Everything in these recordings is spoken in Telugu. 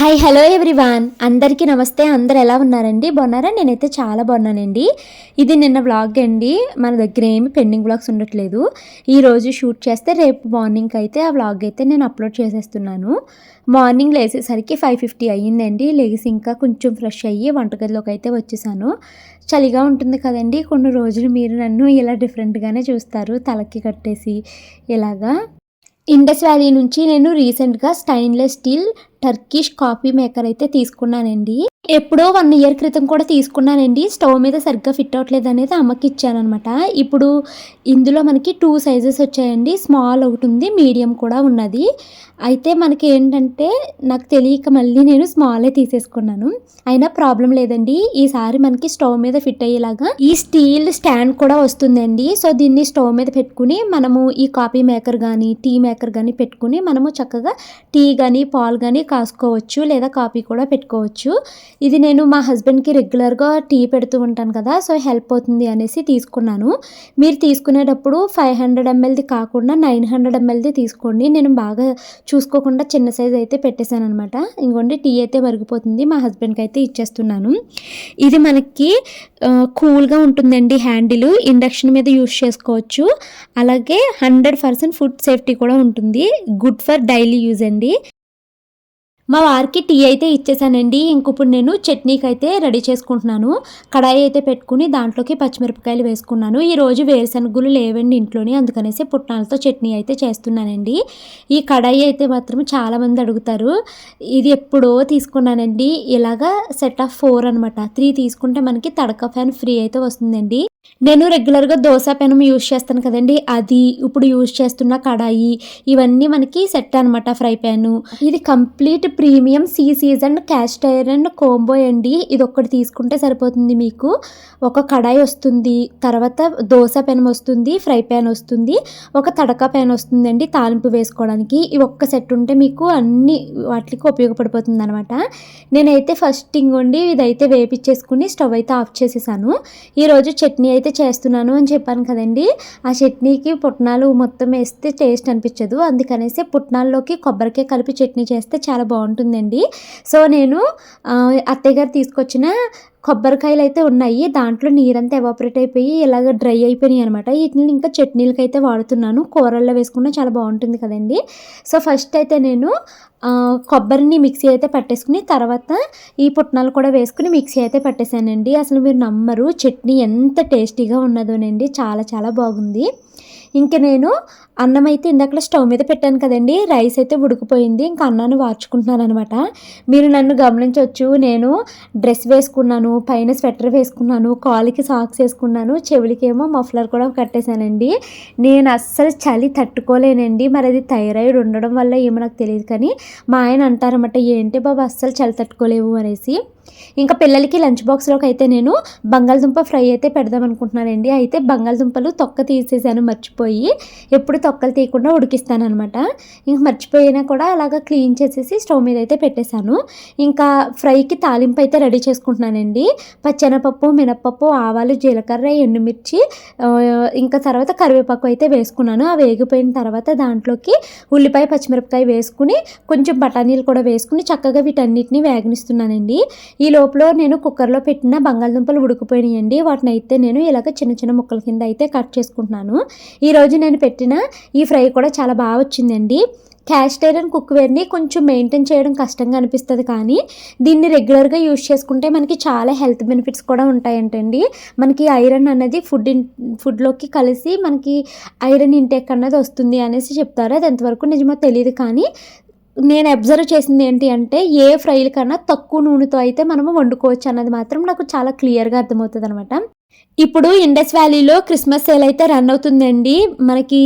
హాయ్ హలో ఎవ్రీవాన్ అందరికీ నమస్తే. అందరు ఎలా ఉన్నారండి? బాగున్నారా? నేనైతే చాలా బాగున్నానండి. ఇది నిన్న వ్లాగ్ అండి. మన దగ్గర ఏమి పెండింగ్ వ్లాగ్స్ ఉండట్లేదు. ఈరోజు షూట్ చేస్తే రేపు మార్నింగ్ అయితే ఆ వ్లాగ్ అయితే నేను అప్లోడ్ చేసేస్తున్నాను. మార్నింగ్ లేసేసరికి ఫైవ్ ఫిఫ్టీ అయ్యిందండి. లేచి ఇంకా కొంచెం ఫ్రెష్ అయ్యి వంటగదిలోకి అయితే వచ్చేసాను. చలిగా ఉంటుంది కదండి. కొన్ని రోజులు మీరు నన్ను ఇలా డిఫరెంట్గానే చూస్తారు. తలకి కట్టేసి ఇలాగా. ఇండస్ వ్యాలీ నుంచి నేను రీసెంట్గా stainless steel Turkish coffee maker అయితే తీసుకున్నానండి. ఎప్పుడో వన్ ఇయర్ క్రితం కూడా తీసుకున్నానండి. స్టవ్ మీద సరిగ్గా ఫిట్ అవ్వట్లేదు అనేది అమ్మకి ఇచ్చానమాట ఇప్పుడు ఇందులో మనకి టూ సైజెస్ వచ్చాయండి. స్మాల్ ఒకటి ఉంది మీడియం కూడా ఉన్నది. అయితే మనకి ఏంటంటే నాకు తెలియక మళ్ళీ నేను స్మాలే తీసేసుకున్నాను. అయినా ప్రాబ్లం లేదండి. ఈసారి మనకి స్టవ్ మీద ఫిట్ అయ్యేలాగా ఈ స్టీల్ స్టాండ్ కూడా వస్తుందండి. సో దీన్ని స్టవ్ మీద పెట్టుకుని మనము ఈ కాఫీ మేకర్ కానీ టీ మేకర్ కానీ పెట్టుకుని మనము చక్కగా టీ కానీ పాలు కానీ కాసుకోవచ్చు లేదా కాఫీ కూడా పెట్టుకోవచ్చు. ఇది నేను మా హస్బెండ్కి రెగ్యులర్గా టీ పెడుతూ ఉంటాను కదా సో హెల్ప్ అవుతుంది అనేసి తీసుకున్నాను. మీరు తీసుకునేటప్పుడు ఫైవ్ హండ్రెడ్ ఎంఎల్ది కాకుండా నైన్ హండ్రెడ్ ఎంఎల్ది తీసుకోండి. నేను బాగా చూసుకోకుండా చిన్న సైజ్ అయితే పెట్టేశాను అనమాట ఇంకోండి టీ అయితే మరిగిపోతుంది. మా హస్బెండ్కి అయితే ఇచ్చేస్తున్నాను. ఇది మనకి కూల్గా ఉంటుందండి హ్యాండిల్. ఇండక్షన్ మీద యూస్ చేసుకోవచ్చు. అలాగే హండ్రెడ్ పర్సెంట్ ఫుడ్ సేఫ్టీ కూడా ఉంటుంది. గుడ్ ఫర్ డైలీ యూజ్ అండి. మా వారికి టీ అయితే ఇచ్చేసానండి. ఇంకొప్పుడు నేను చట్నీకి అయితే రెడీ చేసుకుంటున్నాను. కడాయి అయితే పెట్టుకుని దాంట్లోకి పచ్చిమిరపకాయలు వేసుకున్నాను. ఈరోజు వేరుశనగులు లేవండి ఇంట్లోనే అందుకనేసి పుట్నాలతో చట్నీ అయితే చేస్తున్నానండి. ఈ కడాయి అయితే మాత్రం చాలామంది అడుగుతారు. ఇది ఎప్పుడో తీసుకున్నానండి. ఇలాగా సెట్ ఆఫ్ ఫోర్ అనమాట త్రీ తీసుకుంటే మనకి తడక ఫ్యాన్ ఫ్రీ అయితే వస్తుందండి. నేను రెగ్యులర్గా దోశ పెనం యూజ్ చేస్తాను కదండి. అది ఇప్పుడు యూజ్ చేస్తున్న కడాయి ఇవన్నీ మనకి సెట్ అనమాట ఫ్రై ప్యాన్ ఇది కంప్లీట్ ప్రీమియం సీ సీజన్ క్యాస్ట్ ఐరన్ కోంబో అండి. ఇది ఒక్కటి తీసుకుంటే సరిపోతుంది మీకు. ఒక కడాయి వస్తుంది తర్వాత దోశ పెనం వస్తుంది ఫ్రై ప్యాన్ వస్తుంది ఒక తడక ప్యాన్ వస్తుందండి తాలింపు వేసుకోవడానికి. ఇవి ఒక్క సెట్ ఉంటే మీకు అన్ని వాటికి ఉపయోగపడిపోతుంది అనమాట నేనైతే ఫస్ట్ ఇంకోండి ఇదైతే వేపించేసుకుని స్టవ్ అయితే ఆఫ్ చేసేసాను. ఈరోజు చట్నీ అయితే చేస్తున్నాను అని చెప్పాను కదండి. ఆ చట్నీకి పుట్నాలు మొత్తం వేస్తే టేస్ట్ అనిపించదు. అందుకనేసి పుట్నాల్లోకి కొబ్బరికాయ కలిపి చట్నీ చేస్తే చాలా బాగుంటుందండి. సో నేను అత్తయ్య గారు తీసుకొచ్చిన కొబ్బరికాయలు అయితే ఉన్నాయి. దాంట్లో నీరంతా ఎవాపరేట్ అయిపోయి ఇలాగ డ్రై అయిపోయినాయి అనమాట వీటిని ఇంకా చట్నీలకి అయితే వాడుతున్నాను. కూరల్లో వేసుకున్నా చాలా బాగుంటుంది కదండి. సో ఫస్ట్ అయితే నేను కొబ్బరిని మిక్సీ అయితే పట్టేసుకుని తర్వాత ఈ పుట్నాలు కూడా వేసుకుని మిక్సీ అయితే పట్టేశానండి అసలు మీరు నమ్మరు చట్నీ ఎంత టేస్టీగా ఉన్నదోనండి. చాలా చాలా బాగుంది. ఇంక నేను అన్నం అయితే ఇందాక స్టవ్ మీద పెట్టాను కదండి. రైస్ అయితే ఉడికిపోయింది. ఇంకా అన్నాన్ని వార్చుకుంటున్నాను అనమాట మీరు నన్ను గమనించవచ్చు నేను డ్రెస్ వేసుకున్నాను పైన స్వెటర్ వేసుకున్నాను కాలుకి సాక్స్ వేసుకున్నాను చెవులకేమో మఫ్లర్ కూడా కట్టేశానండి. నేను అస్సలు చలి తట్టుకోలేనండి. మరి అది థైరాయిడ్ ఉండడం వల్ల ఏమో నాకు తెలియదు కానీ మా ఆయన అంటారన్నమాట ఏంటి బాబు అస్సలు చలి తట్టుకోలేవు అనేసి. ఇంకా పిల్లలకి లంచ్ బాక్స్లోకి అయితే నేను బంగాళదుంప ఫ్రై అయితే పెడదాం అనుకుంటున్నానండి. అయితే బంగాళదుంపలు తొక్క తీసేసాను మర్చిపోయి. ఎప్పుడు తొక్కలు తీయకుండా ఉడికిస్తాను అనమాట ఇంక మర్చిపోయినా కూడా అలాగా క్లీన్ చేసేసి స్టవ్ మీద అయితే పెట్టేశాను. ఇంకా ఫ్రైకి తాలింపు అయితే రెడీ చేసుకుంటున్నానండి. పచ్చెనపప్పు మినపప్పు ఆవాలు జీలకర్ర ఎండుమిర్చి ఇంకా తర్వాత కరివేపాకు అయితే వేసుకున్నాను. ఆ వేగిపోయిన తర్వాత దాంట్లోకి ఉల్లిపాయ పచ్చిమిరపకాయ వేసుకుని కొంచెం బఠానీలు కూడా వేసుకుని చక్కగా వీటన్నిటిని వేగనిస్తున్నానండి. ఈ లోపల నేను కుక్కర్లో పెట్టిన బంగాళదుంపలు ఉడికిపోయినాయండి. వాటిని అయితే నేను ఇలాగ చిన్న చిన్న ముక్కల కింద అయితే కట్ చేసుకుంటున్నాను. ఈరోజు నేను పెట్టిన ఈ ఫ్రై కూడా చాలా బాగా వచ్చిందండి. క్యాస్ట్ ఐరన్ కుక్వేర్ని కొంచెం మెయింటైన్ చేయడం కష్టంగా అనిపిస్తుంది కానీ దీన్ని రెగ్యులర్గా యూజ్ చేసుకుంటే మనకి చాలా హెల్త్ బెనిఫిట్స్ కూడా ఉంటాయంటండి. మనకి ఐరన్ అనేది ఫుడ్ ఇన్ ఫుడ్లోకి కలిసి మనకి ఐరన్ ఇంటేక్ అన్నది వస్తుంది అనేసి చెప్తారు. అది ఎంతవరకు నిజమో తెలియదు కానీ నేను అబ్జర్వ్ చేసింది ఏంటి అంటే ఏ ఫ్రైల కన్నా తక్కువ నూనెతో అయితే మనము వండుకోవచ్చు అన్నది మాత్రం నాకు చాలా క్లియర్గా అర్థమవుతుంది అనమాట ఇప్పుడు ఇండస్ వ్యాలీలో క్రిస్మస్ సేల్ అయితే రన్ అవుతుందండి. మనకి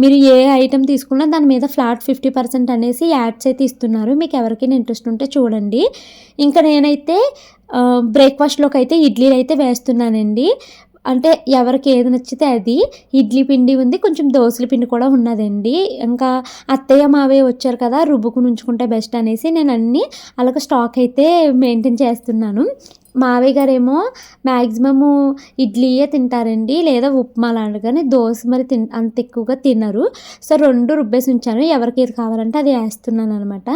మీరు ఏ ఐటెం తీసుకున్నా దాని మీద ఫ్లాట్ ఫిఫ్టీ పర్సెంట్ అనేసి యాడ్స్ అయితే ఇస్తున్నారు. మీకు ఎవరికైనా ఇంట్రెస్ట్ ఉంటే చూడండి. ఇంకా నేనైతే బ్రేక్ఫాస్ట్లోకి అయితే ఇడ్లీలు అయితే వేస్తున్నానండి. అంటే ఎవరికి ఏది నచ్చితే అది. ఇడ్లీ పిండి ఉంది కొంచెం దోశల పిండి కూడా ఉన్నదండి. ఇంకా అత్తయ్య మావే వచ్చారు కదా రుబ్బుకుని ఉంచుకుంటే బెస్ట్ అనేసి నేను అన్నీ అలాగ స్టాక్ అయితే మెయింటైన్ చేస్తున్నాను. మావయ్య గారేమో మ్యాక్సిమము ఇడ్లీయే తింటారండి లేదా ఉప్మా లాంటి కానీ దోశ మరి తిన్ అంత ఎక్కువగా తినరు. సో రెండు రుబ్బేసి ఉంచాను. ఎవరికి ఏది కావాలంటే అది వేస్తున్నాను అనమాట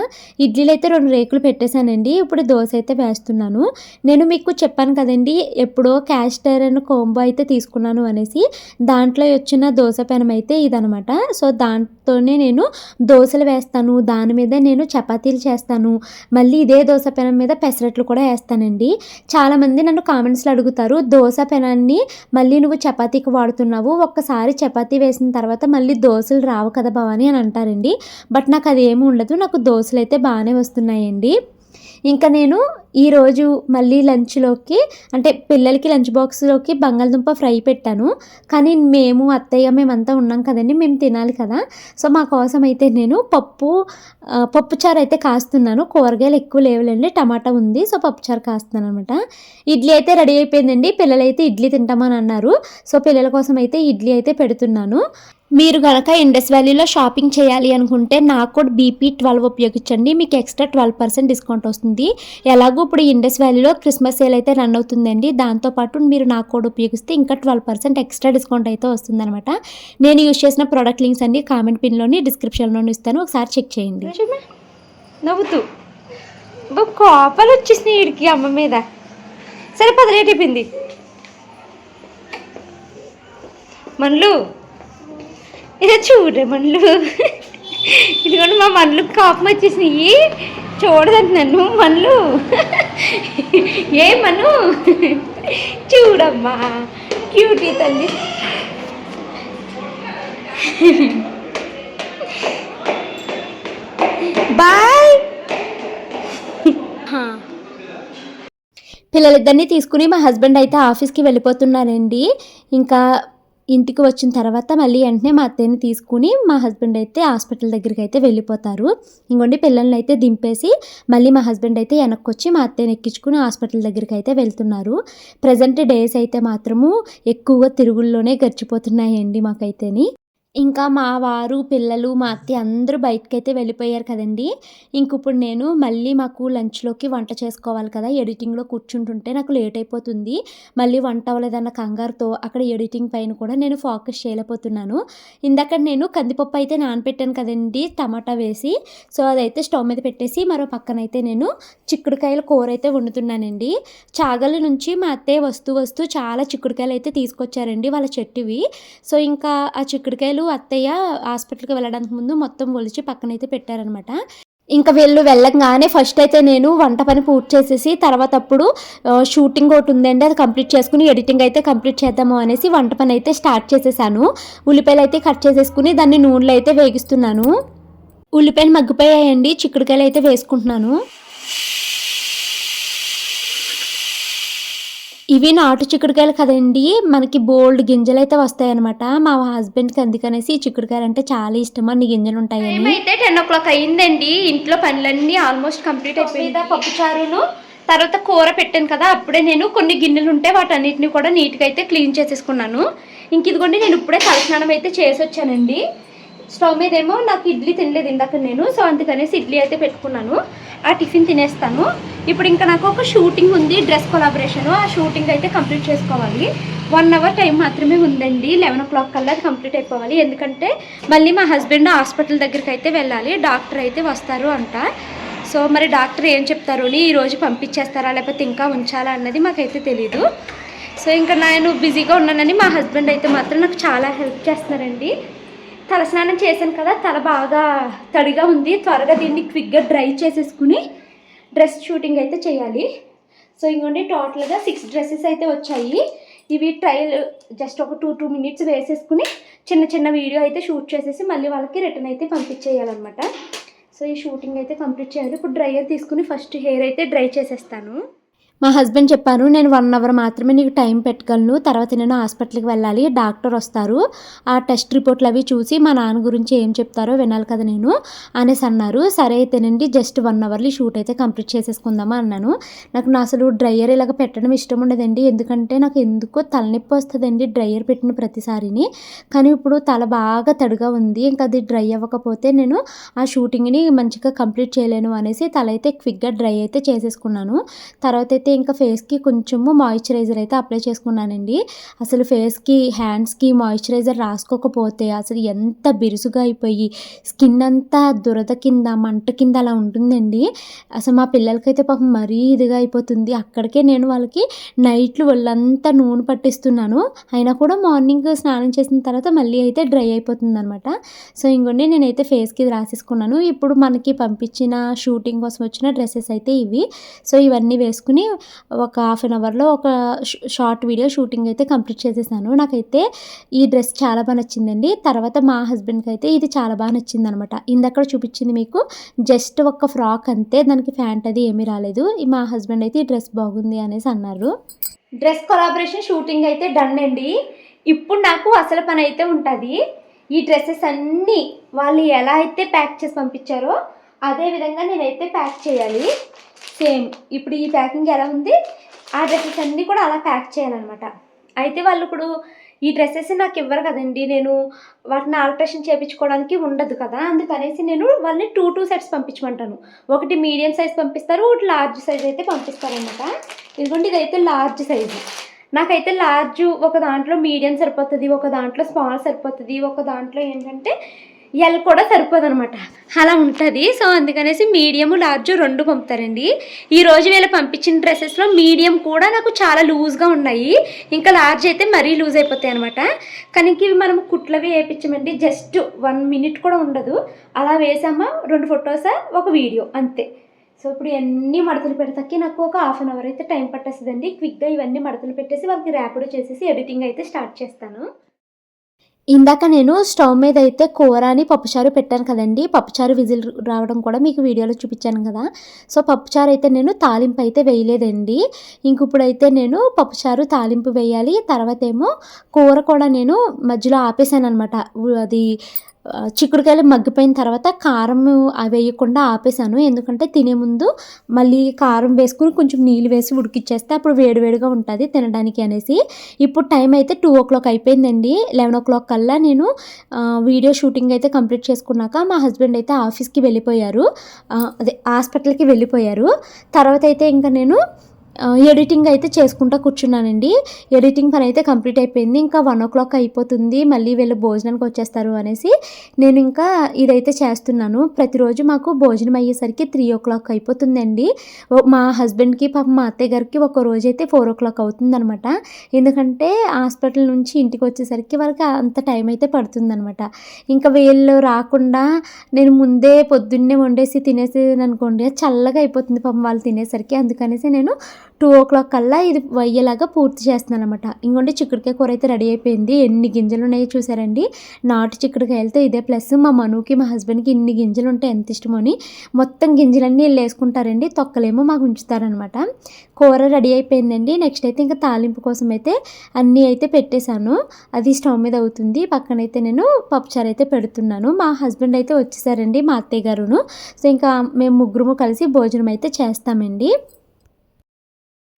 ఇడ్లీలు అయితే రెండు రేకులు పెట్టేశానండి. ఇప్పుడు దోశ అయితే వేస్తున్నాను. నేను మీకు చెప్పాను కదండి ఎప్పుడో క్యాస్టర్ అండ్ కోంబో అయితే తీసుకున్నాను అనేసి. దాంట్లో వచ్చిన దోశ పెనం అయితే ఇదనమాట సో దాంతోనే నేను దోశలు వేస్తాను. దాని మీద నేను చపాతీలు చేస్తాను. మళ్ళీ ఇదే దోశ పెనం మీద పెసరట్లు కూడా వేస్తానండి. చాలామంది నన్ను కామెంట్స్లో అడుగుతారు దోశ పెనాన్ని మళ్ళీ నువ్వు చపాతీకి వాడుతున్నావు ఒక్కసారి చపాతీ వేసిన తర్వాత మళ్ళీ దోశలు రావు కదా భవాని అని అంటారండి. బట్ నాకు అది ఏమి ఉండదు నాకు దోశలు అయితే బాగానే వస్తున్నాయండి. ఇంకా నేను ఈరోజు మళ్ళీ లంచ్లోకి అంటే పిల్లలకి లంచ్ బాక్స్లోకి బంగాళదుంప ఫ్రై పెట్టాను. కానీ మేము అత్తయ్య మేమంతా ఉన్నాం కదండి మేము తినాలి కదా. సో మా కోసం అయితే నేను పప్పు పప్పుచారు అయితే కాస్తున్నాను. కూరగాయలు ఎక్కువ లేవులేండి టమాటా ఉంది సో పప్పుచారు కాస్తున్నాను అనమాట. ఇడ్లీ అయితే రెడీ అయిపోయిందండి పిల్లలు అయితే ఇడ్లీ తింటామని అన్నారు. సో పిల్లల కోసం అయితే ఇడ్లీ అయితే పెడుతున్నాను. మీరు కనుక ఇండస్ వ్యాలీలో షాపింగ్ చేయాలి అనుకుంటే నా కోడ్ బీపీ ట్వెల్వ్ ఉపయోగించండి. మీకు ఎక్స్ట్రా ట్వెల్వ్ పర్సెంట్ డిస్కౌంట్ వస్తుంది. ఎలాగో ఇప్పుడు ఇండస్ వ్యాలీలో క్రిస్మస్ సేల్ అయితే రన్ అవుతుందండి. దాంతోపాటు మీరు నా కోడ్ ఉపయోగిస్తే ఇంకా ట్వెల్వ్ పర్సెంట్ ఎక్స్ట్రా డిస్కౌంట్ అయితే వస్తుందనమాట నేను యూజ్ చేసిన ప్రోడక్ట్ లింక్స్ అన్ని కామెంట్ పిన్లోని డిస్క్రిప్షన్లోని ఇస్తాను. ఒకసారి చెక్ చేయండి. నవ్వుతూ. కోపాలు వచ్చేసినాయి వీడికి అమ్మ మీద. సరే పది రేట్ అయిపోయింది. మనలు ఇదే చూడే మండ్లు ఇదిగోండి మా మండ్లు కోపం వచ్చేసినాయి. చూడదండి నన్ను మన్లు ఏ మను చూడమ్మా. క్యూటీ తల్లి. బాయ్. పిల్లలిద్దరిని తీసుకుని మా హస్బెండ్ అయితే ఆఫీస్కి వెళ్ళిపోతున్నారండి. ఇంకా ఇంటికి వచ్చిన తర్వాత మళ్ళీ వెంటనే మా అత్తయ్యని తీసుకుని మా హస్బెండ్ అయితే హాస్పిటల్ దగ్గరికి అయితే వెళ్ళిపోతారు. ఇంకోండి పిల్లల్ని అయితే దింపేసి మళ్ళీ మా హస్బెండ్ అయితే వెనక్కి వచ్చి మా అత్తయ్యని ఎక్కించుకుని హాస్పిటల్ దగ్గరికి అయితే వెళ్తున్నారు. ప్రజెంట్ డేస్ అయితే మాత్రము ఎక్కువగా తిరుగుల్లోనే గడిచిపోతున్నాయండి మాకైతేని. ఇంకా మా వారు పిల్లలు మా అత్తయ్య అందరూ బయటకైతే వెళ్ళిపోయారు కదండి. ఇంక ఇప్పుడు నేను మళ్ళీ మాకు లంచ్లోకి వంట చేసుకోవాలి కదా ఎడిటింగ్లో కూర్చుంటుంటే నాకు లేట్ అయిపోతుంది మళ్ళీ వంట అవ్వలేదన్న కంగారుతో అక్కడ ఎడిటింగ్ పైన కూడా నేను ఫోకస్ చేయలేకపోతున్నాను. ఇందాక నేను కందిపప్పు అయితే నానపెట్టాను కదండి టమాటా వేసి. సో అదైతే స్టవ్ మీద పెట్టేసి మరో పక్కనైతే నేను చిక్కుడుకాయల కూర అయితే వండుతున్నానండి. చాగల నుంచి మా అత్తయ్య వస్తూ వస్తూ చాలా చిక్కుడుకాయలు అయితే తీసుకొచ్చారండి వాళ్ళ చెట్టువి. సో ఇంకా ఆ చిక్కుడుకాయలు అత్తయ్య హాస్పిటల్కి వెళ్ళడానికి ముందు మొత్తం ఒలిచి పక్కనైతే పెట్టారనమాట. ఇంకా వీళ్ళు వెళ్ళగానే ఫస్ట్ అయితే నేను వంట పని పూర్తి చేసేసి తర్వాత అప్పుడు షూటింగ్ ఒకటి ఉందండి అది కంప్లీట్ చేసుకుని ఎడిటింగ్ అయితే కంప్లీట్ చేద్దాము అనేసి వంట పని అయితే స్టార్ట్ చేసేసాను. ఉల్లిపాయలు అయితే కట్ చేసేసుకుని దాన్ని నూనెలో అయితే వేగిస్తున్నాను. ఉల్లిపాయలు మగ్గిపోయాయండి చిక్కుడుకాయలు అయితే వేసుకుంటున్నాను. ఇవి నాటు చిక్కుడుకాయలు కదండి. మనకి బోల్డ్ గింజలు అయితే వస్తాయన్నమాట. మా హస్బెండ్కి అందుకనేసి ఈ చిక్కుడుకాయలు అంటే చాలా ఇష్టం. అన్ని గింజలు టైం ఉంటాయని. అయితే టెన్ ఓ క్లాక్ అయిందండి ఇంట్లో పనులన్నీ ఆల్మోస్ట్ కంప్లీట్ అయిపోయింది పప్పుచారును తర్వాత కూర పెట్టాను కదా అప్పుడే నేను కొన్ని గిన్నెలు ఉంటే వాటన్నిటిని కూడా నీట్గా అయితే క్లీన్ చేసేసుకున్నాను. ఇంక ఇదిగోండి నేను ఇప్పుడే తలస్నానం అయితే చేసి వచ్చానండి స్టవ్ మీద ఏమో నాకు ఇడ్లీ తినలేదు ఇందాక నేను సో అందుకనేసి ఇడ్లీ అయితే పెట్టుకున్నాను. ఆ టిఫిన్ తినేస్తాను. ఇప్పుడు ఇంకా నాకు ఒక షూటింగ్ ఉంది డ్రెస్ కొలాబరేషన్. ఆ షూటింగ్ అయితే కంప్లీట్ చేసుకోవాలి. వన్ అవర్ టైం మాత్రమే ఉందండి. లెవెన్ ఓ క్లాక్ కల్లా అది కంప్లీట్ అయిపోవాలి. ఎందుకంటే మళ్ళీ మా హస్బెండ్ హాస్పిటల్ దగ్గరికి అయితే వెళ్ళాలి. డాక్టర్ అయితే వస్తారు అంట. సో మరి డాక్టర్ ఏం చెప్తారు? అని ఈరోజు పంపించేస్తారా? లేకపోతే ఇంకా ఉంచాలా? అన్నది మాకైతే తెలీదు. సో ఇంకా నేను బిజీగా ఉన్నానని మా హస్బెండ్ అయితే మాత్రం నాకు చాలా హెల్ప్ చేస్తున్నారండి. తలస్నానం చేశాను కదా తల బాగా తడిగా ఉంది. త్వరగా దీన్ని క్విక్గా డ్రై చేసేసుకుని డ్రెస్ షూటింగ్ అయితే చేయాలి. సో ఇంకోండి టోటల్గా సిక్స్ డ్రెస్సెస్ అయితే వచ్చాయి. ఇవి ట్రయల్ జస్ట్ ఒక టూ టూ మినిట్స్ వేసేసుకుని చిన్న చిన్న వీడియో అయితే షూట్ చేసేసి మళ్ళీ వాళ్ళకి రిటర్న్ అయితే పంపించేయాలన్నమాట. సో ఈ షూటింగ్ అయితే కంప్లీట్ చేయాలి. ఇప్పుడు డ్రైయర్ తీసుకుని ఫస్ట్ హెయిర్ అయితే డ్రై చేసేస్తాను. మా హస్బెండ్ చెప్పారు నేను వన్ అవర్ మాత్రమే నీకు టైం పెట్టగలను. తర్వాత నేను హాస్పిటల్కి వెళ్ళాలి. డాక్టర్ వస్తారు. ఆ టెస్ట్ రిపోర్ట్లు అవి చూసి మా నాన్న గురించి ఏం చెప్తారో వినాలి కదా నేను అనేసి అన్నారు. సరే అయితేనండి జస్ట్ వన్ అవర్లో షూట్ అయితే కంప్లీట్ చేసేసుకుందామా? అన్నాను. నాకు నా అసలు డ్రైయర్ ఇలాగ పెట్టడం ఇష్టం ఉండదండి. ఎందుకంటే నాకు ఎందుకో తలనొప్పి వస్తుందండి డ్రైయర్ పెట్టిన ప్రతిసారిని. కానీ ఇప్పుడు తల బాగా తడిగా ఉంది. ఇంకా అది డ్రై అవ్వకపోతే నేను ఆ షూటింగ్ని మంచిగా కంప్లీట్ చేయలేను అనేసి తల అయితే క్విక్గా డ్రై అయితే చేసేసుకున్నాను. తర్వాత అయితే ఇంకా ఫేస్కి కొంచెము మాయిశ్చరైజర్ అయితే అప్లై చేసుకున్నానండి. అసలు ఫేస్కి హ్యాండ్స్కి మాయిశ్చరైజర్ రాసుకోకపోతే అసలు ఎంత బిరుసుగా అయిపోయి స్కిన్ అంతా దురద కింద మంట కింద అలా ఉంటుందండి. అసలు మా పిల్లలకైతే పాపం మరీ ఇదిగా అయిపోతుంది. అక్కడికే నేను వాళ్ళకి నైట్లు ఒళ్ళంతా నూనె పట్టిస్తున్నాను. అయినా కూడా మార్నింగ్ స్నానం చేసిన తర్వాత మళ్ళీ అయితే డ్రై అయిపోతుంది అనమాట సో ఇంకోండి నేనైతే ఫేస్కి రాసేసుకున్నాను. ఇప్పుడు మనకి పంపించిన షూటింగ్ కోసం వచ్చిన డ్రెస్సెస్ అయితే ఇవి. సో ఇవన్నీ వేసుకుని ఒక హాఫ్ అన్ అవర్లో ఒక షార్ట్ వీడియో షూటింగ్ అయితే కంప్లీట్ చేసేసాను. నాకైతే ఈ డ్రెస్ చాలా బాగా నచ్చిందండి. తర్వాత మా హస్బెండ్కి అయితే ఇది చాలా బాగా నచ్చింది అనమాట ఇందక్కడ చూపించింది మీకు జస్ట్ ఒక ఫ్రాక్ అంతే దానికి ఫ్యాంట్ అది ఏమీ రాలేదు. మా హస్బెండ్ అయితే ఈ డ్రెస్ బాగుంది అనేసి అన్నారు. డ్రెస్ కొలాబరేషన్ షూటింగ్ అయితే డన్ అండి. ఇప్పుడు నాకు అసలు పని అయితే ఉంటుంది. ఈ డ్రెస్సెస్ అన్నీ వాళ్ళు ఎలా అయితే ప్యాక్ చేసి పంపించారో అదే విధంగా నేనైతే ప్యాక్ చేయాలి. సేమ్. ఇప్పుడు ఈ ప్యాకింగ్ ఎలా ఉంది? ఆ డ్రెస్సెస్ అన్నీ కూడా అలా ప్యాక్ చేయాలన్నమాట. అయితే వాళ్ళు ఇప్పుడు ఈ డ్రెస్సెస్ నాకు ఇవ్వరు కదండి. నేను వాటిని ఆల్ట్రేషన్ చేయించుకోవడానికి ఉండదు కదా. అందుకనేసి నేను వాళ్ళని టూ టూ సెట్స్ పంపించమంటాను. ఒకటి మీడియం సైజ్ పంపిస్తారు ఒకటి లార్జ్ సైజ్ అయితే పంపిస్తారనమాట ఇదిగోండి ఇదైతే లార్జ్ సైజు. నాకైతే లార్జ్ ఒక దాంట్లో మీడియం సరిపోతుంది ఒక దాంట్లో స్మాల్ సరిపోతుంది. ఒక దాంట్లో ఏంటంటే ఎల్ కూడా సరిపోదు అనమాట అలా ఉంటుంది. సో అందుకనేసి మీడియము లార్జ్ రెండు పంపుతారండి. ఈ రోజు వీళ్ళు పంపించిన డ్రెస్సెస్లో మీడియం కూడా నాకు చాలా లూజ్గా ఉన్నాయి. ఇంకా లార్జ్ అయితే మరీ లూజ్ అయిపోతాయి అనమాట కానీ ఇవి మనం కుట్లవి వేయించమండి జస్ట్ వన్ మినిట్ కూడా ఉండదు. అలా వేసామా రెండు ఫొటోసా ఒక వీడియో అంతే. సో ఇప్పుడు ఇవన్నీ మడతలు పెడతాకి నాకు ఒక హాఫ్ అన్ అవర్ అయితే టైం పట్టేస్తుందండి. క్విక్గా ఇవన్నీ మడతలు పెట్టేసి వాళ్ళకి ర్యాపిడ్ చేసేసి ఎడిటింగ్ అయితే స్టార్ట్ చేస్తాను. ఇందాక నేను స్టవ్ మీద అయితే కూర అని పప్పుచారు పెట్టాను కదండి. పప్పుచారు విజిల్ రావడం కూడా మీకు వీడియోలో చూపించాను కదా. సో పప్పుచారు అయితే నేను తాలింపు అయితే వేయలేదండి. ఇంక ఇప్పుడైతే నేను పప్పుచారు తాలింపు వేయాలి. తర్వాత ఏమో కూర కూడా నేను మధ్యలో ఆపేసాను అనమాట అది చిక్కుడుకాయలు మగ్గిపోయిన తర్వాత కారం అవి వేయకుండా ఆపేసాను ఎందుకంటే తినే ముందు మళ్ళీ కారం వేసుకుని కొంచెం నీళ్ళు వేసి ఉడికిచ్చేస్తే అప్పుడు వేడివేడిగా ఉంటుంది తినడానికి అనేసి. ఇప్పుడు టైం అయితే టూ ఓ క్లాక్ అయిపోయిందండి. లెవెన్ ఓ క్లాక్ కల్లా నేను వీడియో షూటింగ్ అయితే కంప్లీట్ చేసుకున్నాక మా హస్బెండ్ అయితే ఆఫీస్కి వెళ్ళిపోయారు. అదే హాస్పిటల్కి వెళ్ళిపోయారు. తర్వాత అయితే ఇంకా నేను ఎడిటింగ్ అయితే చేసుకుంటా కూర్చున్నానండి. ఎడిటింగ్ పని అయితే కంప్లీట్ అయిపోయింది. ఇంకా వన్ ఓ క్లాక్ అయిపోతుంది. మళ్ళీ వీళ్ళు భోజనానికి వచ్చేస్తారు అనేసి నేను ఇంకా ఇదైతే చేస్తున్నాను. ప్రతిరోజు మాకు భోజనం అయ్యేసరికి త్రీ ఓ క్లాక్ అయిపోతుందండి మా హస్బెండ్కి పాప మా అత్తయ్య గారికి ఒక రోజు అయితే ఫోర్ ఓ క్లాక్ అవుతుందనమాట ఎందుకంటే హాస్పిటల్ నుంచి ఇంటికి వచ్చేసరికి వాళ్ళకి అంత టైం అయితే పడుతుందనమాట ఇంకా వీళ్ళు రాకుండా నేను ముందే పొద్దున్నే వండేసి తినేసేది అనుకోండి అది చల్లగా అయిపోతుంది పాపం వాళ్ళు తినేసరికి. అందుకనేసి నేను టూ ఓ క్లాక్ కల్లా ఇది వయ్యేలాగా పూర్తి చేస్తున్నాను అనమాట ఇంకోటి చిక్కుడుకాయ కూర అయితే రెడీ అయిపోయింది. ఎన్ని గింజలు ఉన్నాయో చూసారండి. నాటు చిక్కుడుకాయలతో ఇదే ప్లస్ మా మనుకి మా హస్బెండ్కి ఇన్ని గింజలు ఉంటే ఎంత ఇష్టమో అని మొత్తం గింజలన్నీ వీళ్ళు వేసుకుంటారండి. తొక్కలేమో మాకు ఉంచుతారనమాట కూర రెడీ అయిపోయిందండి. నెక్స్ట్ అయితే ఇంకా తాలింపు కోసం అయితే అన్నీ అయితే పెట్టేశాను. అది స్టవ్ మీద అవుతుంది. పక్కనైతే నేను పప్పుచారు అయితే పెడుతున్నాను. మా హస్బెండ్ అయితే వచ్చేసారండి మా అత్తయ్య గారును. సో ఇంకా మేము ముగ్గురము కలిసి భోజనం అయితే చేస్తామండి.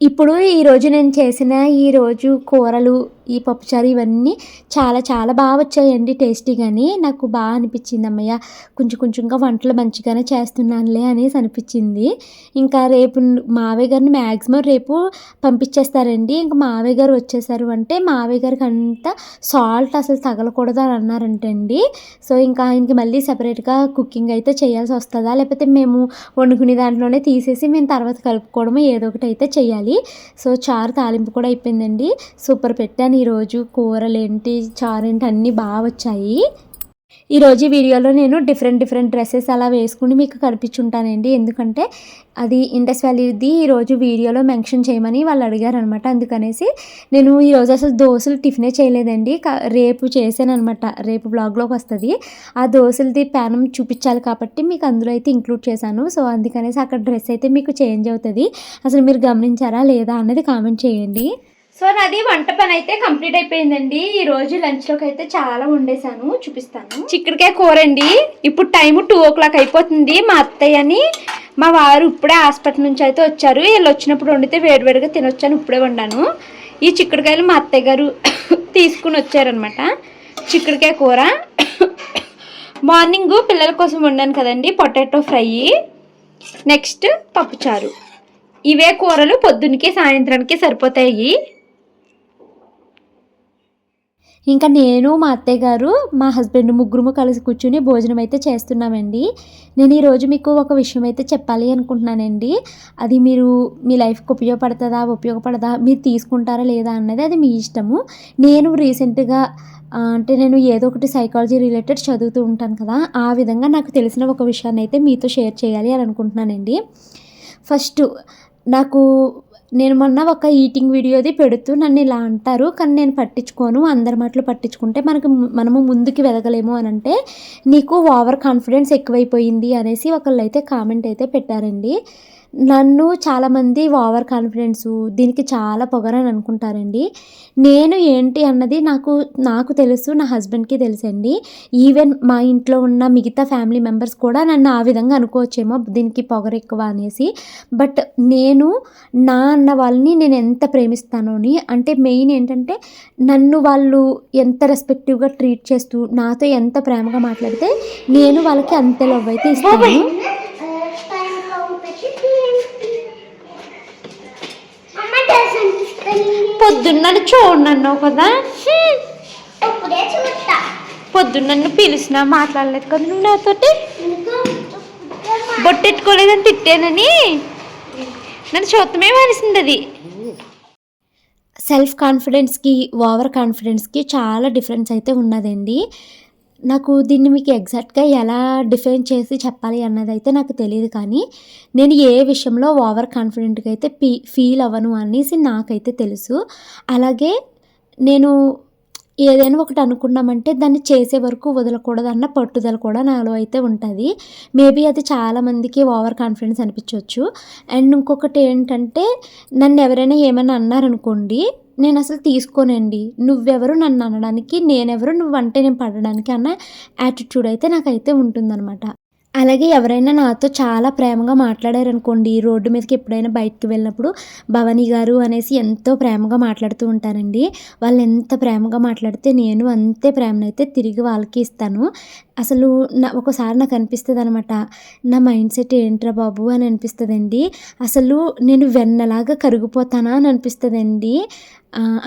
ఇప్పుడు ఈరోజు నేను చేసిన ఈరోజు కూరలు ఈ పప్పుచారు ఇవన్నీ చాలా చాలా బాగా వచ్చాయండి టేస్టీగాని నాకు బాగా అనిపించింది అమ్మయ్య. కొంచెం కొంచెంగా వంటలు మంచిగానే చేస్తున్నానులే అనేసి అనిపించింది. ఇంకా రేపు మావయ్య గారిని మ్యాక్సిమం రేపు పంపించేస్తారండి. ఇంకా మావయ్య గారు వచ్చేసారు అంటే మావయ్య గారికి అంతా సాల్ట్ అసలు తగలకూడదు అని అన్నారంటండి. సో ఇంకా ఆయనకి మళ్ళీ సపరేట్గా కుకింగ్ అయితే చేయాల్సి వస్తుందా? లేకపోతే మేము వండుకునే దాంట్లోనే తీసేసి మేము తర్వాత కలుపుకోవడము ఏదో ఒకటి అయితే చేయాలి. సో చారు తాలింపు కూడా అయిపోయిందండి. సూపర్ పెట్టాను ఈరోజు. కూరలు ఏంటి చారు ఏంటి అన్నీ బాగా వచ్చాయి. ఈరోజు వీడియోలో నేను డిఫరెంట్ డిఫరెంట్ డ్రెస్సెస్ అలా వేసుకుని మీకు కనిపించుంటానండి. ఎందుకంటే అది ఇండస్ వ్యాలీది ఈరోజు వీడియోలో మెన్షన్ చేయమని వాళ్ళు అడిగారు అనమాట అందుకనేసి నేను ఈరోజు అసలు దోశలు టిఫినే చేయలేదండి. రేపు చేశానమాట అనమాట రేపు బ్లాగ్లోకి వస్తుంది. ఆ దోశలది ప్యానం చూపించాలి కాబట్టి మీకు అందులో అయితే ఇంక్లూడ్ చేశాను. సో అందుకనేసి అక్కడ డ్రెస్ అయితే మీకు చేంజ్ అవుతుంది. అసలు మీరు గమనించారా లేదా అన్నది కామెంట్ చేయండి. సో నాది వంట పని అయితే కంప్లీట్ అయిపోయిందండి. ఈ రోజు లంచ్లోకి అయితే చాలా వండేసాను చూపిస్తాను. చిక్కుడుకాయ కూర అండి ఇప్పుడు టైం టూ ఓ క్లాక్ అయిపోతుంది. మా అత్తయ్య అని మా వారు ఇప్పుడే హాస్పిటల్ నుంచి అయితే వచ్చారు. వీళ్ళు వచ్చినప్పుడు వండితే వేడివేడిగా తినొచ్చాను ఇప్పుడే వండాను. ఈ చిక్కుడుకాయలు మా అత్తయ్య గారు తీసుకుని వచ్చారనమాట చిక్కుడుకాయ కూర. మార్నింగ్ పిల్లల కోసం వండాను కదండి. Potato fry. నెక్స్ట్ పప్పుచారు. ఇవే కూరలు పొద్దున్నకి సాయంత్రానికి సరిపోతాయి. ఇంకా నేను మా అత్తయ్య గారు మా హస్బెండ్ ముగ్గురు కలిసి కూర్చుని భోజనం అయితే చేస్తున్నామండి. నేను ఈరోజు మీకు ఒక విషయం అయితే చెప్పాలి అనుకుంటున్నానండి. అది మీరు మీ లైఫ్కి ఉపయోగపడుతుందా ఉపయోగపడదా మీరు తీసుకుంటారా లేదా అన్నది అది మీ ఇష్టము. నేను రీసెంట్గా అంటే నేను ఏదో ఒకటి సైకాలజీ రిలేటెడ్ చదువుతూ ఉంటాను కదా ఆ విధంగా నాకు తెలిసిన ఒక విషయాన్ని అయితే మీతో షేర్ చేయాలి అని అనుకుంటున్నానండి. ఫస్ట్ నాకు నేను మొన్న ఒక ఈటింగ్ వీడియోది పెడుతూ నన్ను ఇలా అంటారు కానీ నేను పట్టించుకోను అందరి మాటలు పట్టించుకుంటే మనకు మనము ముందుకు వెదగలేము అని అంటే నీకు ఓవర్ కాన్ఫిడెన్స్ ఎక్కువైపోయింది అనేసి ఒకళ్ళు అయితే కామెంట్ అయితే పెట్టారండి. నన్ను చాలామంది ఓవర్ కాన్ఫిడెన్స్ దీనికి చాలా పొగరని అనుకుంటారండి. నేను ఏంటి అన్నది నాకు నాకు తెలుసు నా హస్బెండ్కి తెలుసండి. ఈవెన్ మా ఇంట్లో ఉన్న మిగతా ఫ్యామిలీ మెంబర్స్ కూడా నన్ను ఆ విధంగా అనుకోవచ్చేమో దీనికి పొగరు ఎక్కువ అనేసి. బట్ నేను నా అన్న వాళ్ళని నేను ఎంత ప్రేమిస్తానో అని అంటే మెయిన్ ఏంటంటే నన్ను వాళ్ళు ఎంత రెస్పెక్టివ్గా ట్రీట్ చేస్తూ నాతో ఎంత ప్రేమగా మాట్లాడితే నేను వాళ్ళకి అంత లవ్ అయితే ఇస్తాను అమ్మ డ్రెస్ అనిపిస్తుంది పొద్దున్న అన్నావు కదా? పొద్దున్న నన్ను పిలిచినా మాట్లాడలేదు కదా నువ్వు నాతోటి? బొట్టెట్టుకోలేదని తిట్టానని? నన్ను చూడటమే అనిసింది అది. సెల్ఫ్ కాన్ఫిడెన్స్కి ఓవర్ కాన్ఫిడెన్స్కి చాలా డిఫరెన్స్ అయితే ఉన్నదండి. నాకు దీన్ని మీకు ఎగ్జాక్ట్గా ఎలా డిఫైన్ చేసి చెప్పాలి అన్నది అయితే నాకు తెలియదు కానీ నేను ఏ విషయంలో ఓవర్ కాన్ఫిడెంట్గా అయితే పీ ఫీల్ అవ్వను అనేసి నాకైతే తెలుసు. అలాగే నేను ఏదైనా ఒకటి అనుకున్నామంటే దాన్ని చేసే వరకు వదలకూడదు అన్న పట్టుదల కూడా నాలో అయితే ఉంటుంది. మేబీ అది చాలామందికి ఓవర్ కాన్ఫిడెన్స్ అనిపించవచ్చు అండ్ ఇంకొకటి ఏంటంటే నన్ను ఎవరైనా ఏమైనా అన్నారనుకోండి నేను అసలు తీసుకోనండి. నువ్వెవరు నన్ను అనడానికి నేనెవరు నువ్వంటే నేను పడడానికి అన్న యాటిట్యూడ్ అయితే నాకైతే ఉంటుందన్నమాట. అలాగే ఎవరైనా నాతో చాలా ప్రేమగా మాట్లాడారనుకోండి రోడ్డు మీదకి ఎప్పుడైనా బయటకు వెళ్ళినప్పుడు భవానీ గారు అనేసి ఎంతో ప్రేమగా మాట్లాడుతూ ఉంటానండి వాళ్ళు ఎంత ప్రేమగా మాట్లాడితే నేను అంతే ప్రేమనైతే తిరిగి వాళ్ళకి ఇస్తాను. అసలు నా ఒకసారి నాకు అనిపిస్తుంది అనమాట నా మైండ్ సెట్ ఏంట్రా బాబు అని అనిపిస్తుందండి. అసలు నేను వెన్నలాగా కరిగిపోతానా అని అనిపిస్తుందండి.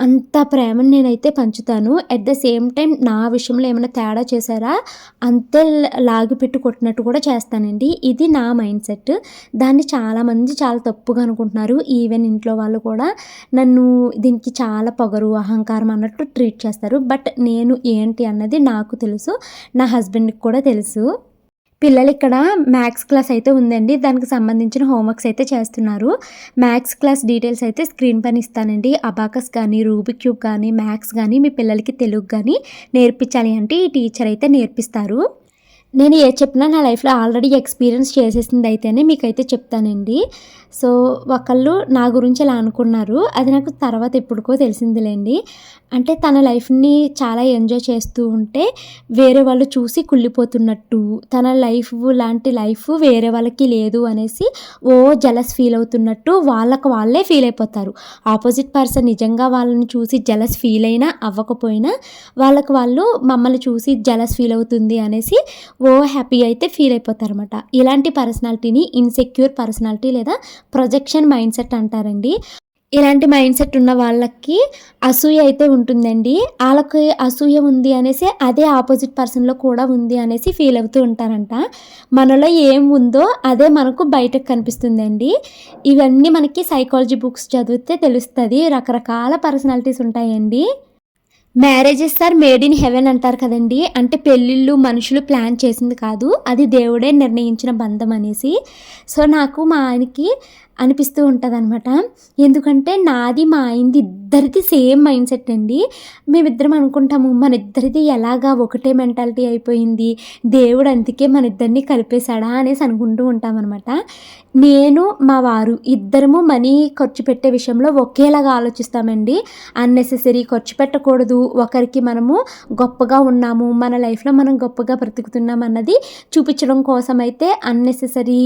అంత ప్రేమను నేనైతే పంచుతాను. అట్ ద సేమ్ టైం నా విషయంలో ఏమైనా తేడా చేశారా? అంతే లాగి పెట్టి కొట్టినట్టు కూడా చేస్తానండి. ఇది నా మైండ్ సెట్. దాన్ని చాలామంది చాలా తప్పుగా అనుకుంటున్నారు. ఈవెన్ ఇంట్లో వాళ్ళు కూడా నన్ను దీనికి చాలా పొగరు అహంకారం అన్నట్టు ట్రీట్ చేస్తారు. బట్ నేను ఏంటి అన్నది నాకు తెలుసు. నా హస్బెండ్ హస్బెండ్కి కూడా తెలుసు. పిల్లలు ఇక్కడ మ్యాథ్స్ క్లాస్ అయితే ఉందండి. దానికి సంబంధించిన హోంవర్క్స్ అయితే చేస్తున్నారు. మ్యాథ్స్ క్లాస్ డీటెయిల్స్ అయితే స్క్రీన్ పైన ఇస్తానండి. అబాకస్ కానీ రూబిక్ క్యూబ్ కానీ మ్యాథ్స్ కానీ మీ పిల్లలకి తెలుగు కానీ నేర్పించాలి అంటే ఈ టీచర్ అయితే నేర్పిస్తారు. నేను ఏ చెప్పినా నా లైఫ్లో ఆల్రెడీ ఎక్స్పీరియన్స్ చేసేసింది అయితేనే మీకైతే చెప్తానండి. సో ఒకళ్ళు నా గురించి ఇలా అనుకున్నారు అది నాకు తర్వాత ఎప్పుడుకో తెలిసిందిలేండి. అంటే తన లైఫ్ని చాలా ఎంజాయ్ చేస్తూ ఉంటే వేరే వాళ్ళు చూసి కుళ్ళిపోతున్నట్టు తన లైఫ్ లాంటి లైఫ్ వేరే వాళ్ళకి లేదు అనేసి ఓ జలస్ ఫీల్ అవుతున్నట్టు వాళ్ళకు వాళ్ళే ఫీల్ అయిపోతారు. ఆపోజిట్ పర్సన్ నిజంగా వాళ్ళని చూసి జలస్ ఫీల్ అయినా అవ్వకపోయినా వాళ్ళకు వాళ్ళు మమ్మల్ని చూసి జలస్ ఫీల్ అవుతుంది అనేసి ఓ హ్యాపీ అయితే ఫీల్ అయిపోతారు అనమాట ఇలాంటి పర్సనాలిటీని ఇన్సెక్యూర్ పర్సనాలిటీ లేదా ప్రొజెక్షన్ మైండ్ సెట్ అంటారండి. ఇలాంటి మైండ్ సెట్ ఉన్న వాళ్ళకి అసూయ అయితే ఉంటుందండి. వాళ్ళకి అసూయ ఉంది అనేసి అదే ఆపోజిట్ పర్సన్లో కూడా ఉంది అనేసి ఫీల్ అవుతూ ఉంటారంట. మనలో ఏం ఉందో అదే మనకు బయటకు కనిపిస్తుందండి. ఇవన్నీ మనకి సైకాలజీ బుక్స్ చదివితే తెలుస్తుంది. రకరకాల పర్సనాలిటీస్ ఉంటాయండి. Marriages are made in heaven అంటారు కదండి. అంటే పెళ్ళిళ్ళు మనుషులు ప్లాన్ చేసింది కాదు. అది దేవుడే నిర్ణయించిన బంధం అనేసి. సో నాకు మా ఆయనకి అనిపిస్తూ ఉంటుందన్నమాట. ఎందుకంటే నాది మా ఆయనది ఇద్దరిది సేమ్ మైండ్ సెట్ అండి. మేమిద్దరం అనుకుంటాము మన ఇద్దరిది ఎలాగా ఒకటే మెంటాలిటీ అయిపోయింది దేవుడు అందుకే మన ఇద్దరిని కలిపేశాడా అనేసి అనుకుంటూ ఉంటామన్నమాట. నేను మా వారు ఇద్దరము మనీ ఖర్చు పెట్టే విషయంలో ఒకేలాగా ఆలోచిస్తామండి. అన్నెసెసరీ ఖర్చు పెట్టకూడదు. ఒకరికి మనము గొప్పగా ఉన్నాము మన లైఫ్లో మనం గొప్పగా బ్రతుకుతున్నాం అన్నది చూపించడం కోసం అయితే అన్నెసెసరీ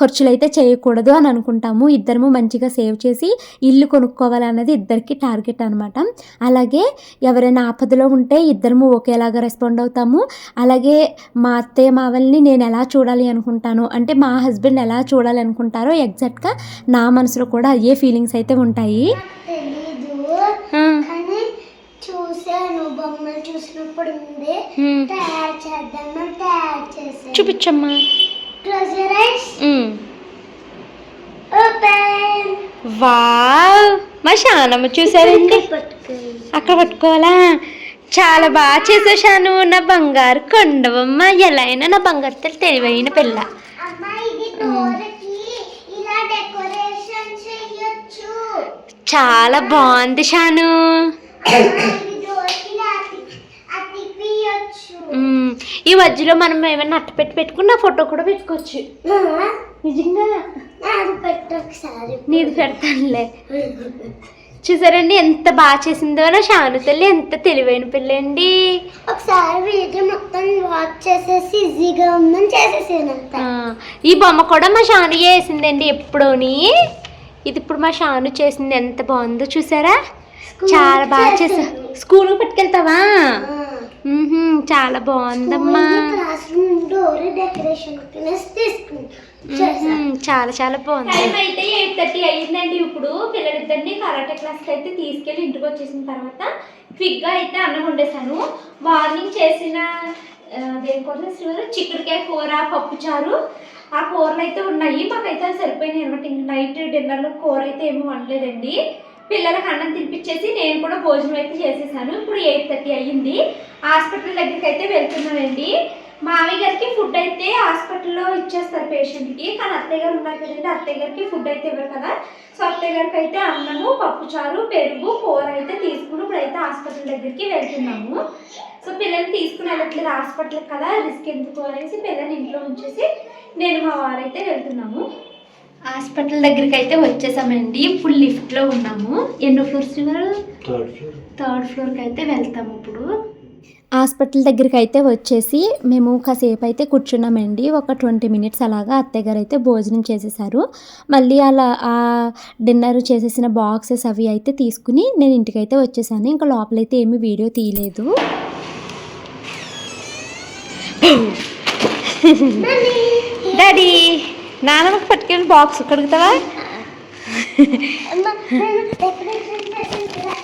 ఖర్చులు అయితే చేయకూడదు అని అనుకుంటున్నాను అనుకుంటాము ఇద్దరము మంచిగా సేవ్ చేసి ఇల్లు కొనుక్కోవాలన్నది ఇద్దరికి టార్గెట్ అనమాట అలాగే ఎవరైనా ఆపదలో ఉంటే ఇద్దరము ఒకేలాగా రెస్పాండ్ అవుతాము. అలాగే మా అత్తయ్య మావల్ని నేను ఎలా చూడాలి అనుకుంటాను? అంటే మా హస్బెండ్ ఎలా చూడాలి అనుకుంటారో ఎగ్జాక్ట్గా నా మనసులో కూడా అయ్యే ఫీలింగ్స్ అయితే ఉంటాయి. చూసాను బొమ్మలు చూసినప్పుడు ఉంది. తయారు తయారు చూపించమ్మా. Close wow! మా శానమ్మ చూసారండి అక్కడ పట్టుకోవాలా? చాలా బాగా చేసావు షాను నా బంగారు కొండవమ్మ. ఎలా అయినా నా బంగారు తల్లి తెలివైన పిల్ల. చాలా బాగుంది షాను ఇది డోర్కి ఇలా అతి- అతికియొచ్చు ఉమ్, ఈ మధ్యలో మనం ఏమైనా అట్ట పెట్టి పెట్టుకున్న ఫోటో కూడా పెట్టుకోవచ్చు. నిజంగా? నీది పెడతానులే. చూసారండి ఎంత బాగా చేసిందో నా షాను తల్లి ఎంత తెలివైన పిల్ల అండి ఒకసారి వీడియో మొత్తం వాచ్ చేసేసి ఈజీగా ఉందని ఈ బొమ్మ కూడా మా షాను వేసిందండి ఎప్పుడోని. ఇది ఇప్పుడు మా షాను చేసింది ఎంత బాగుందో చూసారా? చాలా బాగా చేసా. స్కూల్కి పట్టుకెళ్తావా? చాలా బాగుందమ్మా. క్లాస్ రూమ్ డోర్ డెకరేషన్ తీసుకుంటాం మ్మ్హ్మ్, చాలా చాలా బాగుంది. టైం అయితే ఎయిట్ థర్టీ అయ్యిందండి ఇప్పుడు. పిల్లలిద్దరిని కరాటే క్లాస్కి అయితే తీసుకెళ్ళి ఇంటికి వచ్చేసిన తర్వాత క్విక్గా అయితే అన్నం వండేసాను మార్నింగ్ చేసిన దేనికోసం చిక్కుడుకాయ కూర పప్పుచారు ఆ కూరలు అయితే ఉన్నాయి. మాకైతే సరిపోయినాయి అనమాట ఇంక నైట్ డిన్నర్లో కూర అయితే ఏమీ వండలేదండి. పిల్లలకు అన్నం తినిపించేసి నేను కూడా భోజనం అయితే చేసేసాను. ఇప్పుడు ఎయిట్ థర్టీ అయ్యింది. హాస్పిటల్ దగ్గరికి అయితే వెళ్తున్నానండి. మామయ్య గారికి ఫుడ్ అయితే హాస్పిటల్లో ఇచ్చేస్తారు పేషెంట్కి కానీ అత్తయ్య గారు ఉన్నారు కదండి అత్తయ్య గారికి ఫుడ్ అయితే ఇవ్వరు కదా. సో అత్తయ్య గారికి అయితే అన్నము పప్పుచారు పెరుగు కూర అయితే తీసుకుని ఇప్పుడైతే హాస్పిటల్ దగ్గరికి వెళ్తున్నాము. సో పిల్లల్ని తీసుకుని వెళ్ళట్లేదు హాస్పిటల్ కదా రిస్క్ ఎందుకు అనేసి పిల్లల్ని ఇంట్లో ఉంచేసి నేను మా వారైతే వెళ్తున్నాము. హాస్పిటల్ దగ్గరికి అయితే వచ్చేసామండి. ఇప్పుడు లిఫ్ట్లో ఉన్నాము. ఎన్నో ఫ్లోర్స్ థర్డ్ ఫ్లోర్కి అయితే వెళ్తాము ఇప్పుడు. హాస్పిటల్ దగ్గరికి అయితే వచ్చేసి మేము కాసేపు అయితే కూర్చున్నామండి. ఒక ట్వంటీ మినిట్స్ అలాగా అత్తయ్య గారు అయితే భోజనం చేసేసారు. మళ్ళీ అలా ఆ డిన్నర్ చేసేసిన బాక్సెస్ అవి అయితే తీసుకుని నేను ఇంటికైతే వచ్చేసాను. ఇంకా లోపలైతే ఏమీ వీడియో తీయలేదు. డాడీ నాన్నమ్మకి పట్టుకెళ్ళి బాక్స్ కడుగుతావా?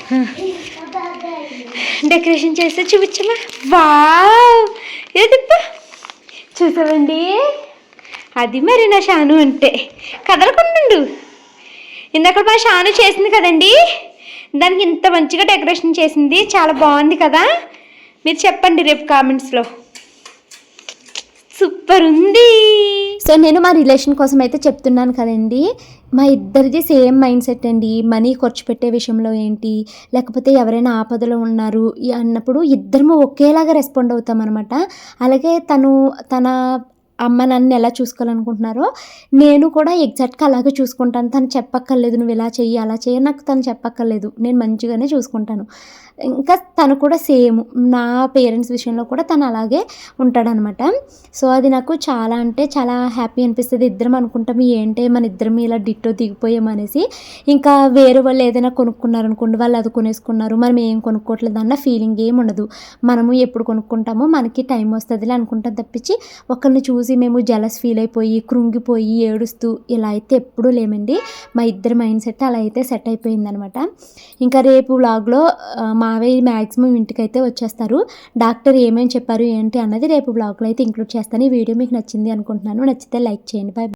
డెకరేషన్ చేస్తే చూపించమా వావ్ ఏదిప్ప చూసావండి? అది మరి నా షాను అంటే. కదలకుండు ఇందాక మా షాను చేసింది కదండి? దానికి ఇంత మంచిగా డెకరేషన్ చేసింది. చాలా బాగుంది కదా? మీరు చెప్పండి రేపు కామెంట్స్లో. సూపర్ ఉంది సో నేను మా రిలేషన్ కోసం అయితే చెప్తున్నాను కదండి. మా ఇద్దరిది సేమ్ మైండ్ సెట్ అండి. మనీ ఖర్చు పెట్టే విషయంలో ఏంటి? లేకపోతే ఎవరైనా ఆపదలో ఉన్నారు? అన్నప్పుడు ఇద్దరము ఒకేలాగా రెస్పాండ్ అవుతాం అనమాట అలాగే తను తన అమ్మ నన్ను ఎలా చూసుకోవాలనుకుంటున్నారో నేను కూడా ఎగ్జాక్ట్గా అలాగే చూసుకుంటాను. తను చెప్పక్కర్లేదు నువ్వు ఇలా చెయ్యి అలా చెయ్యి నాకు తను చెప్పక్కర్లేదు. నేను మంచిగానే చూసుకుంటాను. ఇంకా తను కూడా సేమ్ నా పేరెంట్స్ విషయంలో కూడా తను అలాగే ఉంటాడనమాట. సో అది నాకు చాలా అంటే చాలా హ్యాపీ అనిపిస్తుంది. ఇద్దరం అనుకుంటాం ఏంటి మన ఇద్దరం ఇలా డిట్టో దిగిపోయామనేసి ఇంకా వేరే వాళ్ళు ఏదైనా కొనుక్కున్నారు అనుకోండి వాళ్ళు అది కొనేసుకున్నారు. మనం ఏం కొనుక్కోవట్లేదు అన్న ఫీలింగ్ ఏం ఉండదు. మనము ఎప్పుడు కొనుక్కుంటామో మనకి టైం వస్తుందిలే అనుకుంటాం తప్పించి ఒకరిని చూసి మేము జలస్ ఫీల్ అయిపోయి కృంగిపోయి ఏడుస్తూ ఇలా అయితే ఎప్పుడూ లేమండి. మా ఇద్దరి మైండ్ సెట్ అలా అయితే సెట్ అయిపోయిందనమాట. ఇంకా రేపు వ్లాగ్లో మావయ్య మ్యాక్సిమం ఇంటికైతే వచ్చేస్తారు. డాక్టర్ ఏమేమి చెప్పారు ఏంటి అన్నది రేపు బ్లాగ్లో అయితే ఇంక్లూడ్ చేస్తాను. ఈ వీడియో మీకు నచ్చింది అనుకుంటున్నాను. నచ్చితే లైక్ చేయండి. బాయ్